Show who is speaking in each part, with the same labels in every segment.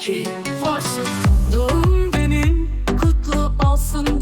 Speaker 1: ki. Doğum benim kutlu olsun.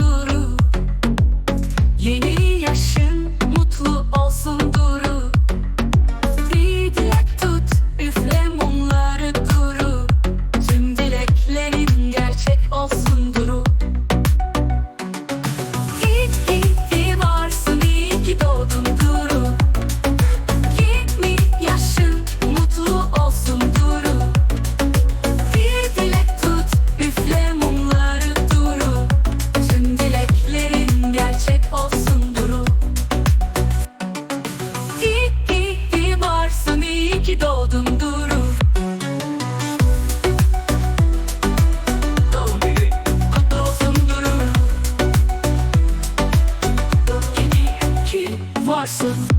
Speaker 1: Varsın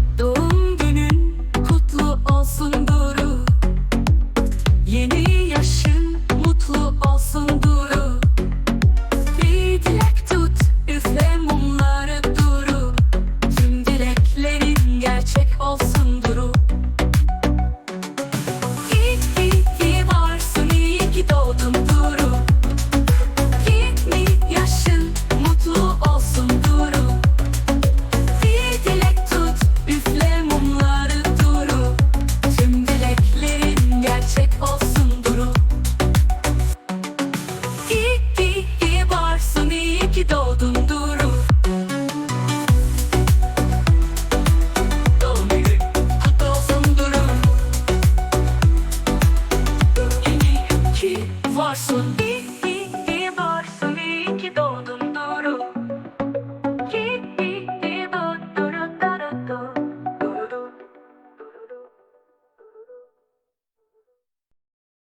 Speaker 1: varsın. İyi.